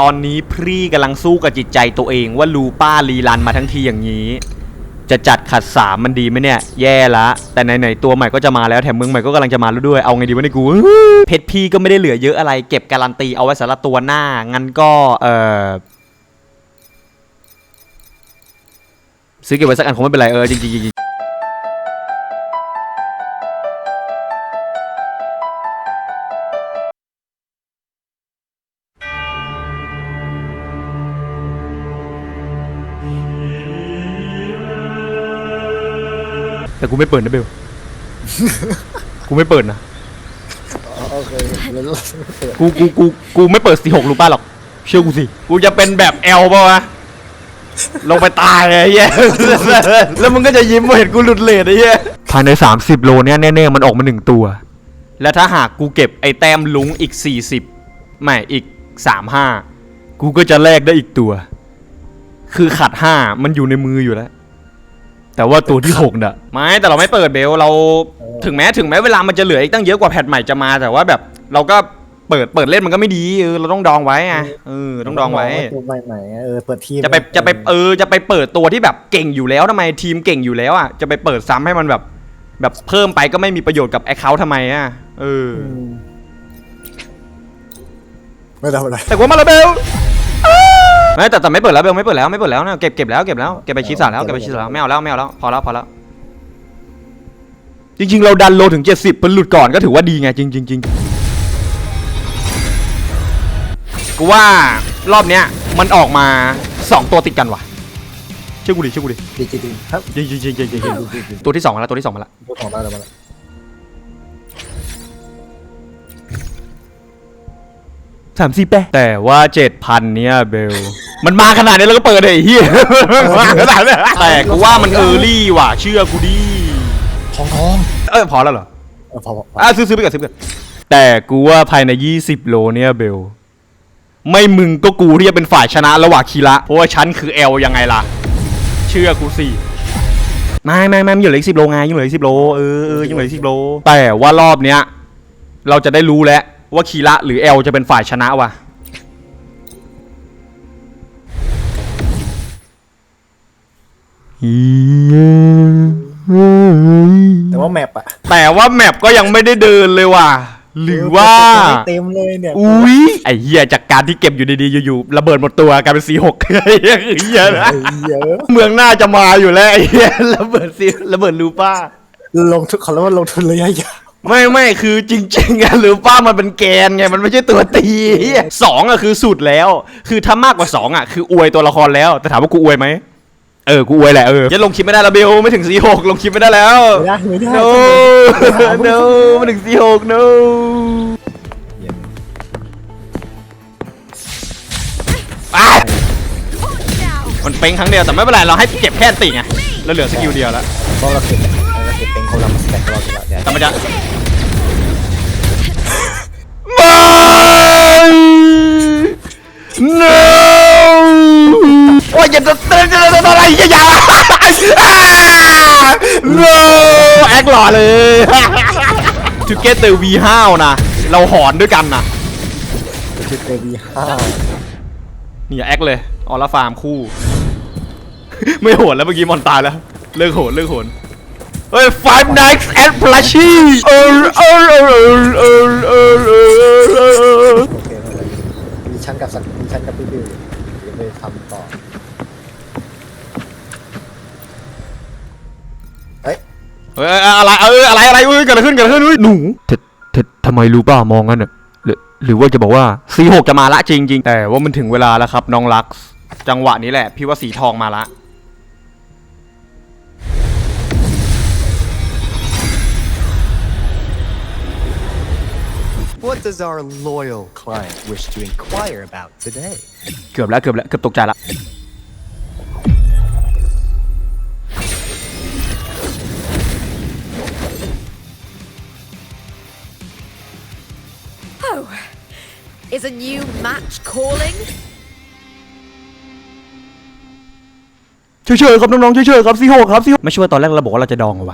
ตอนนี้พรี่กำลังสู้กับจิตใจตัวเองว่าลูป้าลีลันมาทั้งทีอย่างนี้ จะจัดขัดสามมันดีไหมเนี่ย แย่ละ แต่ไหนๆตัวใหม่ก็จะมาแล้วแถมเมืองใหม่ก็กำลังจะมาแล้วด้วยเอาไงดีวะเนี่ยกู เพชรพี่ก็ไม่ได้เหลือเยอะอะไร เก็บการันตีเอาไว้สำหรับตัวหน้า งั้นก็เออซื้อเก็บไว้สักอันคงไม่เป็นไรเออจริงจริงๆ แต่กูไม่เปิดนะเบล กูไม่เปิดนะโอเคแล้วกูกูกูกูไม่เปิดสี่หกรู้ป่ะหรอก เชื่อกูสิ กูจะเป็นแบบแอลป่ะวะ ลงไปตายไอ้เหี้ย แล้วมึงก็จะยิ้มว่าเห็นกูหลุดเลทไอ้เหี้ย ภายใน 30 โลเนี้ยแน่ๆ มันออกมาหนึ่งตัว และถ้าหากกูเก็บไอ้แต้มลุงอีก 40 ไม่อีก 35 กูก็จะแลกได้อีกตัว คือขัด 5 มันอยู่ในมืออยู่แล้ว แต่ว่าตัวที่6น่ะ ไม่แต่เราไม่เปิดเบลเราถึงแม้ถึงแม้เวลามันจะเหลืออีกตั้งเยอะกว่าแพทใหม่จะมาแต่ว่าแบบเราก็เปิดเปิดเล่นมันก็ไม่ดีเออเราต้องดองไว้ไงเออต้องดองไว้ ตัวใหม่ๆเออเปิดทีมจะไปจะไปเออจะไปเปิดตัวที่แบบเก่งอยู่แล้วทำไมทีมเก่งอยู่แล้วอะจะไปเปิดซ้ำให้มันแบบ แบบเพิ่มไปก็ไม่มีประโยชน์กับแอคเคาท์ทำไมอะเอออืมไม่ทำอะไรแต่ว่ามาและเบล ไม่แต่แต่ไม่เปิดแล้วเบลไม่เปิดแล้วไม่เปิดแล้วนะเก็บเก็บแล้วเก็บแล้วเก็บไปชีสาแล้วเก็บไปชีสาแล้วไม่เอาแล้วไม่เอาแล้วพอแล้วพอแล้วจริง ๆ เราดันโลถึง 70มันหลุดก่อนก็ถือว่าดีไงจริงจริงจริงกูว่ารอบเนี้ยมันออกมาสองตัวติดกันว่ะเชื่อกูดิเชื่อกูดิดีจริงๆครับจริงจริงจริงจริงจริงดีจริงตัวที่สองมาแล้วตัวที่สองมาแล้วๆพูดของได้แล้วมาแล้ว สามสี่แปะแต่ว่าเจ็ดพันเนี่ยเบล มันมาขนาดนี้แล้วก็เปิดเลยไอ้เฮียมาขนาดนี้แต่กูว่ามันเออร์ลี่ว่ะเชื่อกูดิทองทองเออพอแล้วเหรอเออพอพอพออะซื้อซื้อไปก่อนซื้อไปก่อนแต่กูว่าภายใน 20 โลเนี่ยเบล ไม่มึงก็กูที่จะเป็นฝ่ายชนะระหว่างคีระเพราะว่าฉันคือเอลยังไงล่ะ เชื่อกูสิ ไม่ไม่ไม่ยังเหลืออีกสิบโลไงยังเหลืออีกสิบโลเออเออยังเหลืออีกสิบโล แต่ว่ารอบเนี้ย เราจะได้รู้แล้ว ว่าคีระหรือเอลจะเป็นฝ่ายชนะว่ะแต่ว่าแมปอะแต่ว่าแมปก็ยังไม่ได้เดินเลยว่ะ หรือว่า เต็มเลยเนี่ยอุ้ยไอ้เหี้ยจากการที่เก็บอยู่ดีๆอยู่ๆระเบิดหมดตัวกลายเป็นสีหกไอ้เหี้ยคือเหี้ยนะไอ้เยอะเมืองหน้าจะมาอยู่แล้วไอ้เหี้ยระเบิดสีระเบิดลูป้าลงทุนเขาเรียกว่าลงทุนระยะยาว ไม่ไม่คือจริงๆอะลูป้ามันเป็นแกนไงมันไม่ใช่ตัวตีเหี้ยสองอะคือสุดแล้ว คือถ้ามากกว่าสองอะคืออวยตัวละครแล้ว แต่ถามว่ากูอวยไหมเออกูอวยแหละเออจะลงคลิปไม่ได้แล้วเบลไม่ถึงสีหกลงคลิปไม่ได้แล้ว ไม่ได้ไม่ได้ no no ไม่ถึงสีหก no อะมันเป้งครั้งเดียวแต่ไม่เป็นไรเราให้เก็บแค่ติไงเราเหลือสกิลเดียวแล้วเพราะเราเก็บเรา เก็บเป็นคนเรามาสแต็กรอยู่แล้วเดี๋ยวมันจะไม่ no โอ้ยอย่าจะเต้นจะจะอะไรอย่าอย่า no แอคหล่อเลย to get the V ห้าวนะ เราหอนด้วยกันนะจุดเตวีห้านี่อย่าแอคเลย ออลาฟาร์มคู่ ไม่โหดแล้วเมื่อกี้มอนตายแล้ว เลิกโหดเลิกโหด เฮ้ย Five Nights at Flashy เออเออเออเออเออเออเออโอเคไม่เป็นไรมีชั้นกับสักมีชั้นกับพี่บิวอยู่เดี๋ยวไปทำต่อเฮ้ยเฮ้ยอะไรเอออะไรอะไรเอ้ยเกิดอะไรขึ้นเกิดอะไรขึ้นเฮ้ยหนูเธอเธอทำไมรู้ป่ามองกันอะหรือหรือว่าจะบอกว่า C6 จะมาละจริงจริงแต่ว่ามันถึงเวลาแล้วครับน้องลัก จังหวะนี้แหละ พี่ว่าสีทองมาละ does our loyal client wish to inquire about today? เกือบแล้วเกือบแล้วเกือบตกใจละ Oh, is a new match calling? เฉยๆครับน้องๆเฉยๆครับซีโหครับซีไม่ใช่ว่าตอนแรกเราบอกว่าเราจะดองเหรอวะ